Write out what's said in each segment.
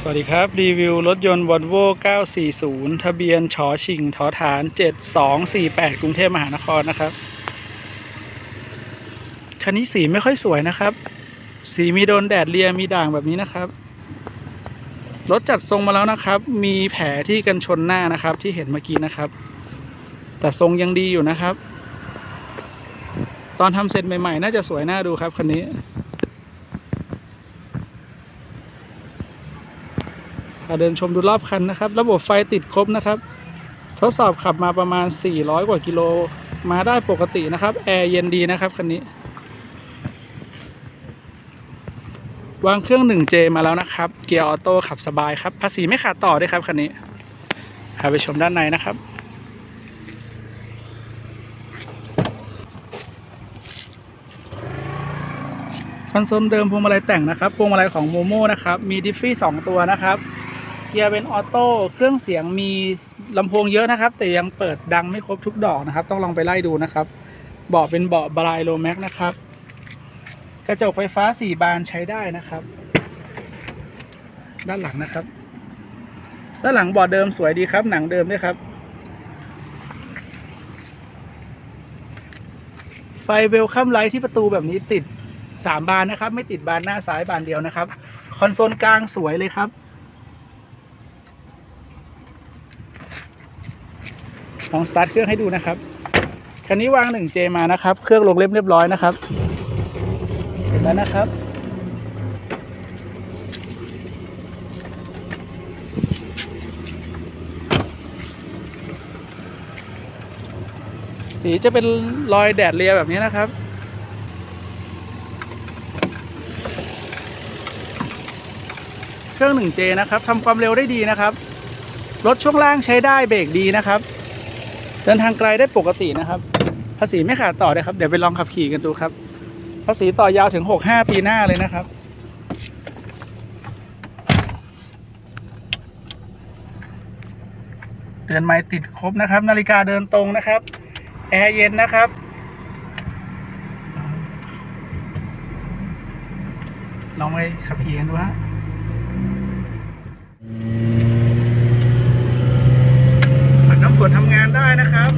สวัสดีครับ รีวิวรถยนต์ Volvo 940 ทะเบียนชอชิงทอฐาน 7248 กรุงเทพมหานครนะครับ คันนี้สีไม่ค่อยสวยนะครับ สีมีโดนแดดเลียมีด่างแบบนี้นะครับ รถจัดทรงมาแล้วนะครับ มีแผลที่กันชนหน้านะครับ ที่เห็นเมื่อกี้นะครับ แต่ทรงยังดีอยู่นะครับ ตอนทำเสร็จใหม่ๆ น่าจะสวยน่าดูครับคันนี้ พา เดินชมดูรอบคันนะครับ ระบบไฟติดครบนะครับ ทดสอบขับมาประมาณ 400 กว่ากิโล มาได้ปกตินะครับ แอร์เย็นดีนะครับคันนี้ วางเครื่อง 1J มาแล้วนะครับ เกียร์ออโต้ขับสบายครับ ภาษีไม่ขาดต่อด้วยครับคันนี้พาไปชมด้านในนะครับคอนโซลเดิมพวงมาลัยแต่งนะครับพวงมาลัยของโมโม่นะครับ มีดิฟฟี่สองตัวนะครับ เกียร์เป็นออโต้เครื่องเสียงมีลำโพงเยอะนะครับ แต่ยังเปิดดังไม่ครบทุกดอกนะครับ ต้องลองไปไล่ดูนะครับเบาะเป็นเบาะบรายโลแม็กนะครับ กระจกไฟฟ้าสี่บานใช้ได้นะครับ ด้านหลังนะครับ ด้านหลังเบาะเดิมสวยดีครับ หนังเดิมด้วยครับ ไฟเวลคัมไลท์ที่ประตูแบบนี้ติดสามบานนะครับ ไม่ติดบานหน้าซ้ายบานเดียวนะครับ คอนโซลกลางสวยเลยครับ ลองสตาร์ทเครื่องให้ดูนะครับคันนี้วาง 1J มานะครับ เครื่องลงเล่มเรียบร้อยนะครับเห็นแล้วนะครับ สีจะเป็นรอยแดดเลียแบบนี้นะครับเครื่อง 1J นะครับทำความเร็วได้ดีนะครับ รถช่วงล่างใช้ได้เบรกดีนะครับ เดินทางไกลได้ปกตินะครับ ภาษีไม่ขาดต่อเลยครับ เดี๋ยวไปลองขับขี่กันดูครับ ภาษีต่อยาวถึง 65 ปีหน้าเลยนะครับ เตือนไม้ติดครบนะครับ นาฬิกาเดินตรงนะครับ แอร์เย็นนะครับลองไปขับขี่กันดูฮะ ผัดน้ำฝนทำงานได้นะครับ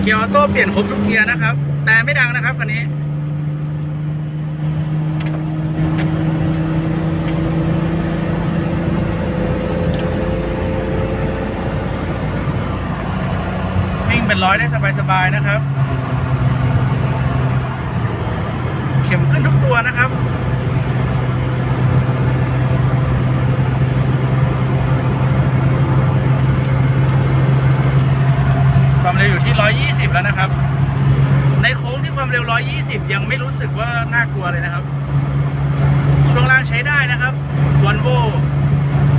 เกียร์ออโต้เปลี่ยนครบทุกเกียร์นะครับ แต่ไม่ดังนะครับคันนี้วิ่งเป็นร้อยได้สบายๆนะครับ เข็มขึ้นทุกตัวนะครับ ความเร็วอยู่ที่ 120 แล้วนะครับ ในโค้งที่ความเร็ว 120 ยังไม่รู้สึกว่าน่ากลัวเลยนะครับ ช่วงล่างใช้ได้นะครับวันโว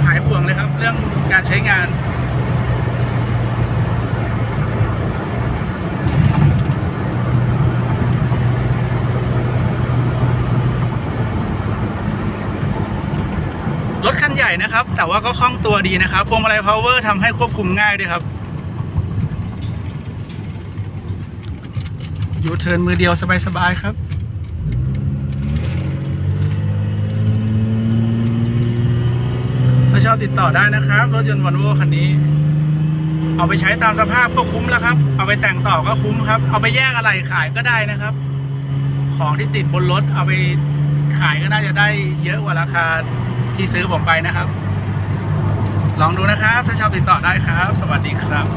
หายห่วงเลยครับ เรื่องการใช้งานรถคันใหญ่นะครับ แต่ว่าก็คล่องตัวดีนะครับพวงมาลัยพาวเวอร์ทำให้ควบคุมง่ายด้วยครับ ยูเทิร์นมือเดียวสบายๆครับถ้าชอบติดต่อได้นะครับ รถยนต์วอลโวคันนี้ เอาไปใช้ตามสภาพก็คุ้มแล้วครับ เอาไปแต่งต่อก็คุ้มครับ เอาไปแยกอะไรขายก็ได้นะครับ ของที่ติดบนรถเอาไปขายก็น่าจะได้เยอะกว่าราคาที่ซื้อผมไปนะครับ ลองดูนะครับ ถ้าชอบติดต่อได้ครับ สวัสดีครับ